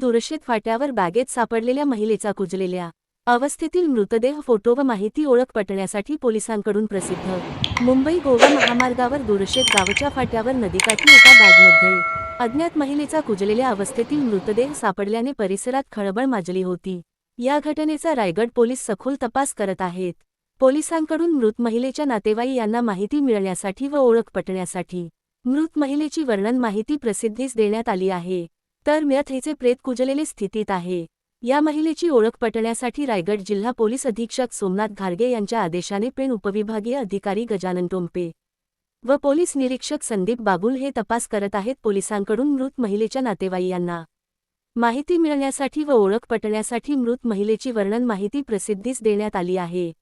दुरशेत फाट्यावर बॅगेत सापडलेल्या महिलेचा कुजलेल्या अवस्थेतील मृतदेह फोटो व माहिती ओळख पटण्यासाठी पोलिसांकडून प्रसिद्ध. मुंबई गोवा महामार्गावर दुरशेत गावच्या फाट्यावर नदीकाठी एका बॅगमध्ये अज्ञात महिलेचा कुजलेल्या अवस्थेतील मृतदेह सापडल्याने परिसरात खळबळ माजली होती. या घटनेचा रायगड पोलीस सखोल तपास करत आहेत. पोलिसांकडून मृत महिलेच्या नातेवाई यांना माहिती मिळण्यासाठी व ओळख पटण्यासाठी मृत महिलेची वर्णन माहिती प्रसिद्धीस देण्यात आली आहे. तर म्यथ प्रेत कुजलेले स्थितीत आहे. या महिलेची ओळख पटण्यासाठी रायगड जिल्हा पोलीस अधीक्षक सोमनाथ घारगे यांच्या आदेशाने पेण उपविभागीय अधिकारी गजानन टोंपे व पोलीस निरीक्षक संदीप बागुल हे तपास करत आहेत पोलिसांकडून मृत महिलेच्या नातेवाई यांना माहिती मिळण्यासाठी व ओळख पटण्यासाठी मृत महिलेची वर्णन माहिती प्रसिद्धीस देण्यात आली आहे.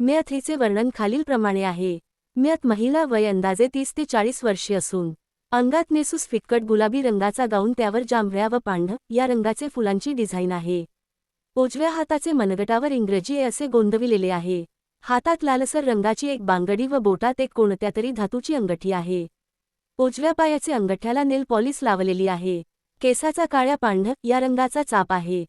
म्यथ हिचे वर्णन खालीलप्रमाणे आहे. म्यत महिला वय अंदाजे तीस ते चाळीस वर्षे असून अंगात नेसूस फिक्कट गुलाबी रंगाचा गाऊन त्यावर जांभळ्या व पांढ या रंगाचे फुलांची डिझाईन आहे. उजव्या हाताचे मनगटावर इंग्रजी ए असे गोंदविलेले आहे. हातात लालसर रंगाची एक बांगडी व बोटात एक कोणत्या तरी धातूची अंगठी आहे. उजव्या पायाचे अंगठ्याला नेल पॉलिस लावलेली आहे. केसाचा काळ्या पांढ या रंगाचा चाप आहे.